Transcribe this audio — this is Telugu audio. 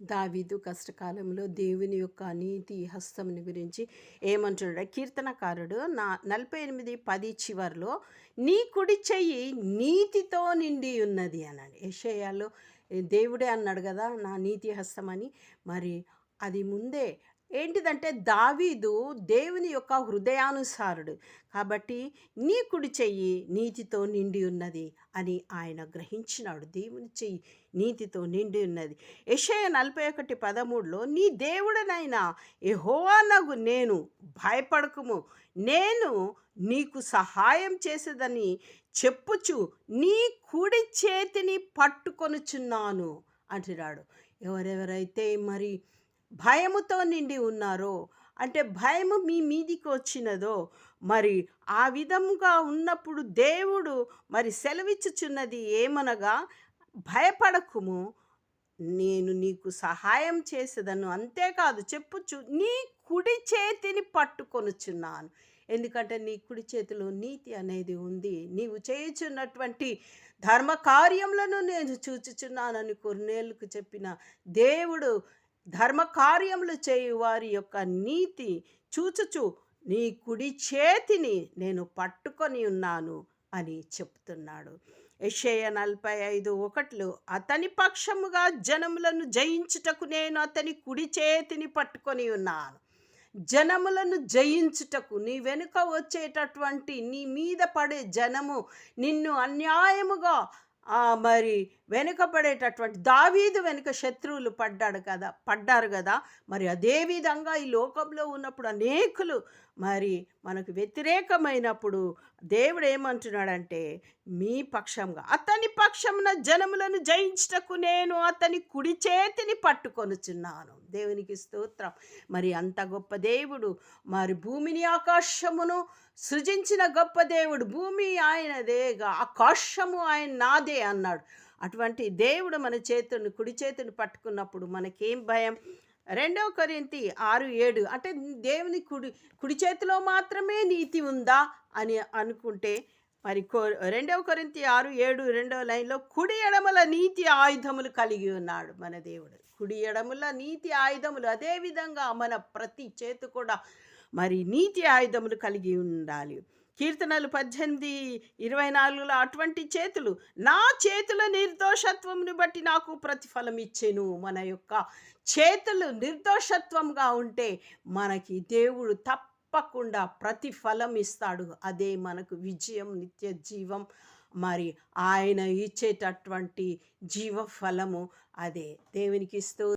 దావీదు కష్టకాలంలో దేవుని యొక్క నీతి హస్తముని గురించి ఏమంటున్నాడు? కీర్తనకారుడు నా నలభై ఎనిమిది పది చివరిలో నీ కుడి చెయ్యి నీతితో నిండి ఉన్నది అన్నాడు. యషయాలో దేవుడే అన్నాడు కదా నా నీతి హస్తం అని మరి అది ముందే ఏంటిదంటే దావీదు దేవుని యొక్క హృదయానుసారుడు. కాబట్టి నీ కుడి చెయ్యి నీతితో నిండి ఉన్నది అని ఆయన గ్రహించినాడు. దేవుని చెయ్యి నీతితో నిండి ఉన్నది. యషయ నలభై ఒకటి పదమూడులో నీ దేవుడనైనా యెహోవానగు నేను భయపడకుము. నేను నీకు సహాయం చేసేదని చెప్పుచు నీ కుడి చేతిని పట్టుకొనుచున్నాను అంటున్నాడు. ఎవరెవరైతే మరి భయముతో నిండి ఉన్నారో? అంటే భయము మీ మీదికి వచ్చినదో? మరి ఆ విధముగా ఉన్నప్పుడు దేవుడు మరి సెలవిచ్చుచున్నది ఏమనగా భయపడకుము నేను నీకు సహాయం చేసేదను అంతేకాదు చెప్పుచు నీ కుడి చేతిని పట్టుకొనుచున్నాను. ఎందుకంటే నీ కుడి చేతిలో నీతి అనేది ఉంది. నీవు చేయుచున్నటువంటి ధర్మ కార్యములను నేను చూచుచున్నానని కొన్నేళ్ళకు చెప్పిన దేవుడు ధర్మ కార్యములు చేయు వారి యొక్క నీతి చూచుచు నీ కుడి చేతిని నేను పట్టుకొని ఉన్నాను అని చెప్తున్నాడు. యెషయ నలభై ఐదు ఒకట్లు అతని పక్షముగా జనములను జయించుటకు నేను అతని కుడి చేతిని పట్టుకొని ఉన్నాను. జనములను జయించుటకు నీ వెనుక వచ్చేటటువంటి నీ మీద పడే జనము నిన్ను అన్యాయముగా మరి వెనుకపడేటటువంటి దావీదు వెనుక శత్రువులు పడ్డాడు కదా పడ్డారు కదా. మరి అదే విధంగా ఈ లోకంలో ఉన్నప్పుడు అనేకులు మరి మనకు వ్యతిరేకమైనప్పుడు దేవుడు ఏమంటున్నాడంటే మీ పక్షంగా అతని పక్షమున జనములను జయించుటకు నేను అతని కుడి చేతిని పట్టుకొనుచున్నాను. దేవునికి స్తోత్రం. మరి అంత గొప్ప దేవుడు మరి భూమిని ఆకాశమును సృజించిన గొప్ప దేవుడు భూమి ఆయనదేగా ఆకాశము ఆయన నాదే అన్నాడు. అటువంటి దేవుడు మన చేతుని కుడి చేతిని పట్టుకున్నప్పుడు మనకేం భయం? రెండవ కొరింతి ఆరు ఏడు. అంటే దేవుని కుడి కుడి చేతిలో మాత్రమే నీతి ఉందా అని అనుకుంటే మరి కో రెండవ కొరింతి ఆరు ఏడు రెండవ లైన్లో కుడి ఎడమల నీతి ఆయుధములు కలిగి ఉన్నాడు మన దేవుడు. కుడి ఎడముల నీతి ఆయుధములు అదేవిధంగా మన ప్రతి చేతి కూడా మరి నీతి ఆయుధములు కలిగి ఉండాలి. కీర్తనలు పద్దెనిమిది ఇరవై నాలుగులో అటువంటి చేతులు నా చేతుల నిర్దోషత్వంను బట్టి నాకు ప్రతిఫలం ఇచ్చెను మన యొక్క చేతులు నిర్దోషత్వంగా ఉంటే మనకి దేవుడు తప్పకుండా ప్రతిఫలం ఇస్తాడు. అదే మనకు విజయం నిత్య జీవం. మరి ఆయన ఇచ్చేటటువంటి జీవ ఫలము అదే. దేవునికి ఇస్తూ